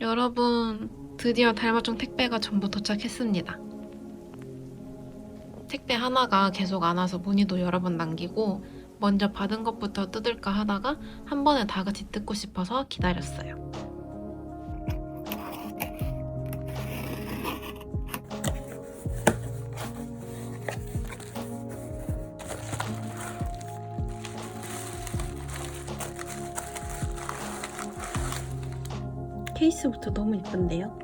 여러분, 드디어 달마중 택배가 전부 도착했습니다. 택배 하나가 계속 안 와서 문의도 여러 번 남기고 먼저 받은 것부터 뜯을까 하다가 한 번에 다 같이 뜯고 싶어서 기다렸어요. 케이스부터 너무 예쁜데요?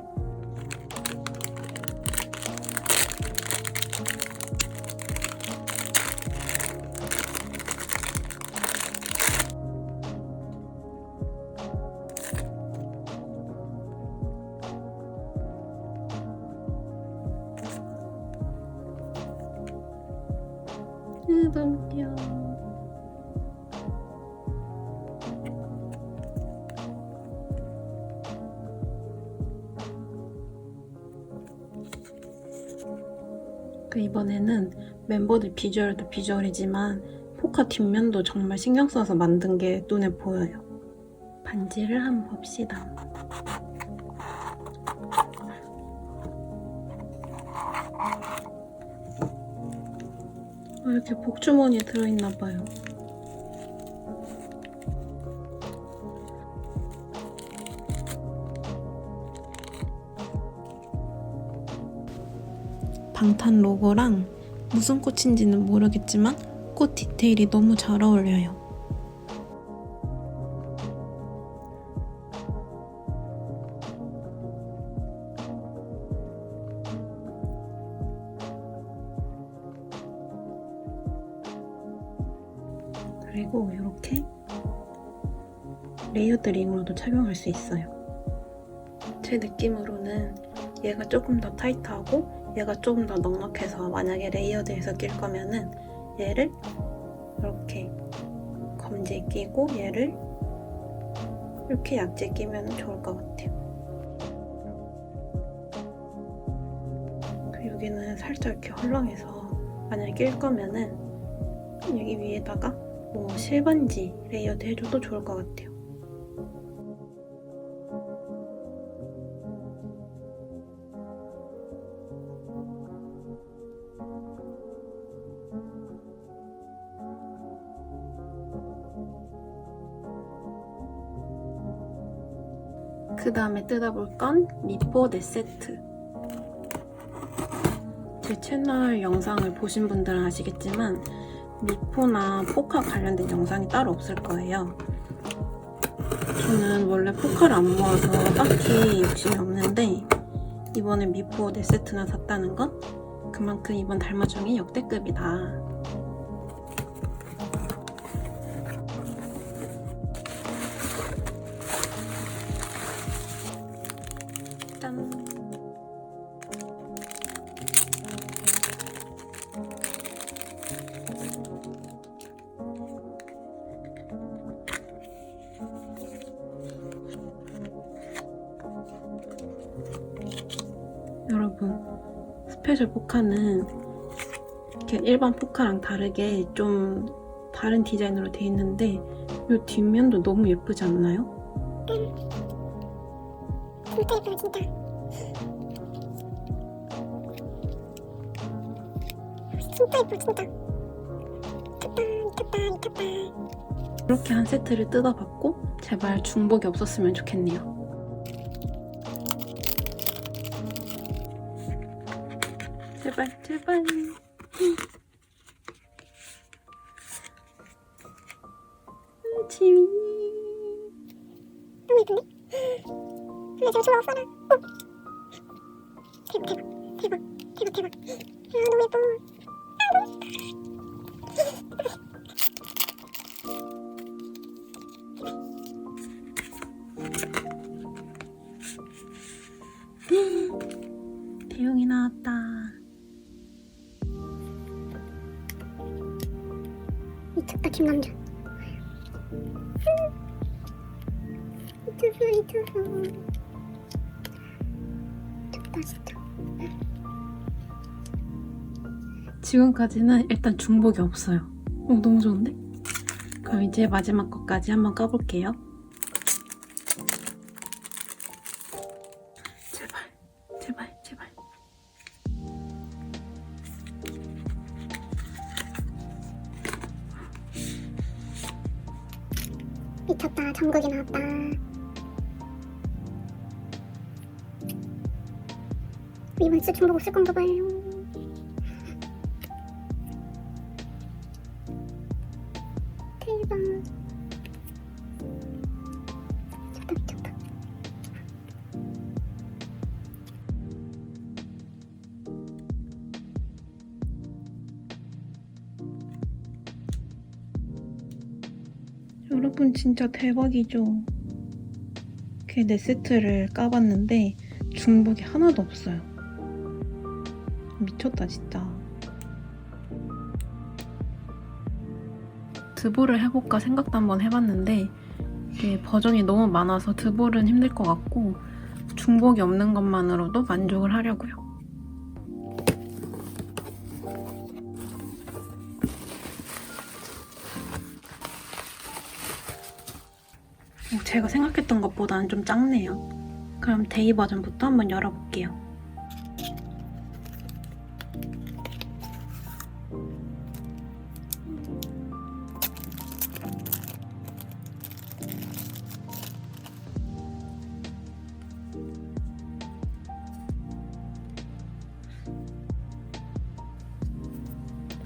으, 너무 귀여워. 이번에는 멤버들 비주얼도 비주얼이지만 포카 뒷면도 정말 신경 써서 만든 게 눈에 보여요. 반지를 한번 봅시다. 아, 이렇게 복주머니에 들어있나 봐요. 방탄 로고랑 무슨 꽃인지는 모르겠지만 꽃 디테일이 너무 잘 어울려요. 그리고 이렇게 레이어드링으로도 착용할 수 있어요. 제 느낌으로는 얘가 조금 더 타이트하고 얘가 조금 더 넉넉해서 만약에 레이어드해서 낄 거면은 얘를 이렇게 검지에 끼고 얘를 이렇게 약지에 끼면 좋을 것 같아요. 그 여기는 살짝 이렇게 헐렁해서 만약에 낄 거면은 여기 위에다가 뭐 실반지 레이어드 해줘도 좋을 것 같아요. 그 다음에 뜯어볼 건 미포 네 세트. 제 채널 영상을 보신 분들은 아시겠지만 미포나 포카 관련된 영상이 따로 없을 거예요. 저는 원래 포카를 안 모아서 딱히 욕심이 없는데 이번에 미포 네 세트나 샀다는 건 그만큼 이번 달마중이 역대급이다. 여러분, 스페셜 포카는 이렇게 일반 포카랑 다르게 좀 다른 디자인으로 돼 있는데 이 뒷면도 너무 예쁘지 않나요? 진짜 예뻐 진짜 진짜 예뻐 진짜 이렇게 한 세트를 뜯어봤고 제발 중복이 없었으면 좋겠네요. 제발 제발. 음, 지미. 너무 예쁜데? 근데 저 좋아 써라 어. 대박 대박 대박 대박 대박 아 너무 예뻐 아 너무 대용이 나왔다. 미쳤다 김남자 미쳤어 미쳤어 미쳤다 진짜 지금까지는 일단 중복이 없어요. 어, 너무 좋은데? 그럼 이제 마지막 것까지 한번 까볼게요. 전국이 나왔다 이번 주 중복 없을 건가 봐요 진짜 대박이죠. 그네 세트를 까봤는데 중복이 하나도 없어요. 미쳤다 진짜. 드볼을 해볼까 생각도 한번 해봤는데 이게 버전이 너무 많아서 드볼은 힘들 것 같고 중복이 없는 것만으로도 만족을 하려고요. 제가 생각했던 것보다는 좀 작네요. 그럼 데이 버전부터 한번 열어볼게요.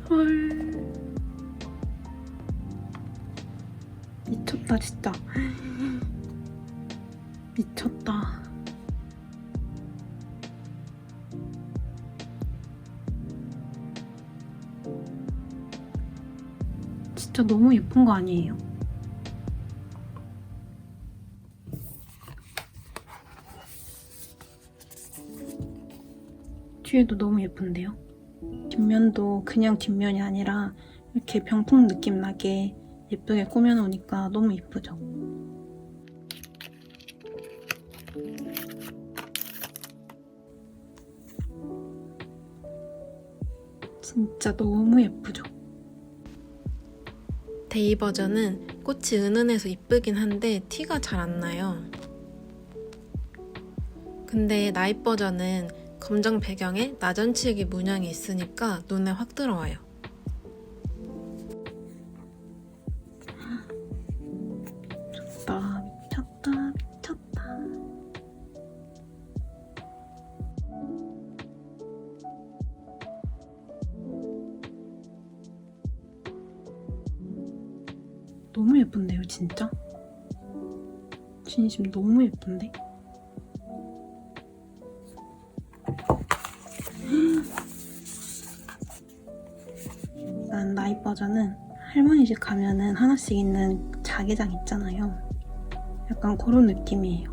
헐. 미쳤다, 진짜. 미쳤다. 진짜 너무 예쁜 거 아니에요? 뒤에도 너무 예쁜데요? 뒷면도 그냥 뒷면이 아니라 이렇게 병풍 느낌 나게 예쁘게 꾸며놓으니까 너무 예쁘죠? 진짜 너무 예쁘죠? 데이 버전은 꽃이 은은해서 이쁘긴 한데 티가 잘 안 나요. 근데 나잇 버전은 검정 배경에 나전치기 문양이 있으니까 눈에 확 들어와요. 진심 너무 예쁜데? 난 나이 버전은 할머니 집 가면은 하나씩 있는 자개장 있잖아요. 약간 그런 느낌이에요.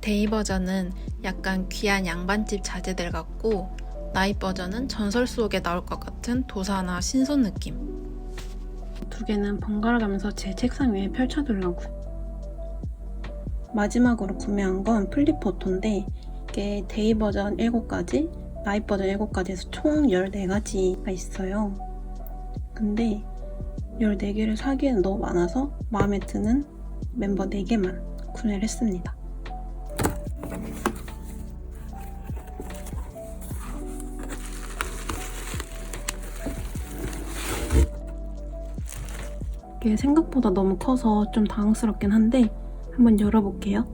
데이 버전은 약간 귀한 양반집 자재들 같고 나잇 버전은 전설 속에 나올 것 같은 도사나 신선 느낌. 두 개는 번갈아 가면서 제 책상 위에 펼쳐두려고. 마지막으로 구매한 건 플립포토인데 이게 데이 버전 7가지, 나잇 버전 7가지 해서 총 14가지가 있어요. 근데 14개를 사기에는 너무 많아서 마음에 드는 멤버 4개만 구매를 했습니다. 이게 생각보다 너무 커서 좀 당황스럽긴 한데 한번 열어볼게요.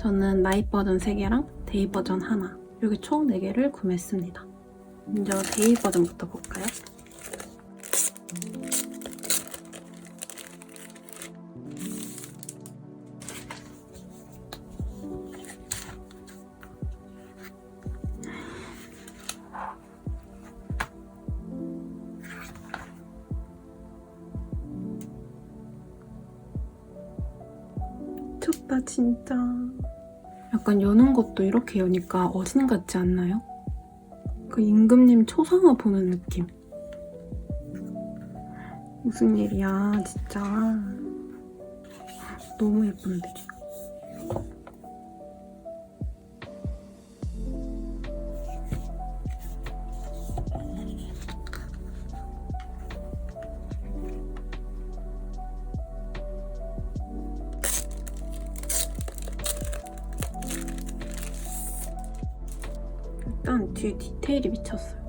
저는 나잇 버전 3개랑 데이 버전 하나 이렇게 총 4개를 구매했습니다. 먼저 데이 버전부터 볼까요? 진짜 약간 여는 것도 이렇게 여니까 어진 같지 않나요? 그 임금님 초상화 보는 느낌. 무슨 일이야 진짜. 너무 예쁜데 일단 뒤 디테일이 미쳤어요.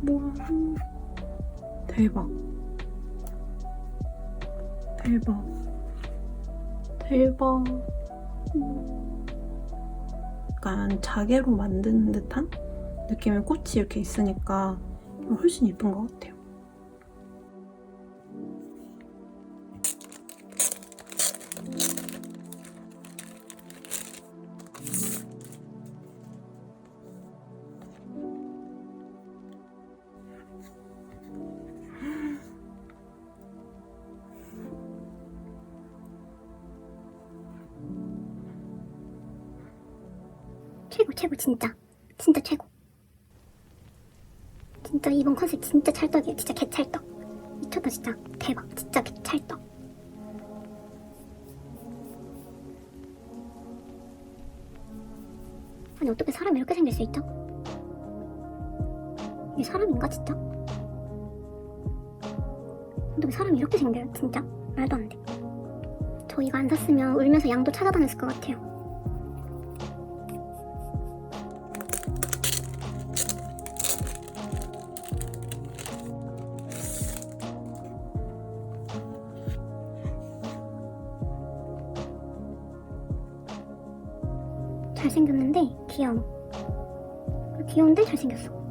뭐야? 대박. 대박. 대박. 약간 자개로 만드는 듯한 느낌의 꽃이 이렇게 있으니까 훨씬 예쁜 것 같아요. 최고 최고 진짜 진짜 최고 진짜 이번 컨셉 진짜 찰떡이에요. 진짜 개찰떡. 미쳤다 진짜. 대박. 진짜 개찰떡. 아니 어떻게 사람이 이렇게 생길 수 있죠? 이게 사람인가 진짜? 어떻게 사람이 이렇게 생겨요 진짜? 말도 안 돼. 저 이거 안 샀으면 울면서 양도 찾아다녔을 것 같아요 잘생겼는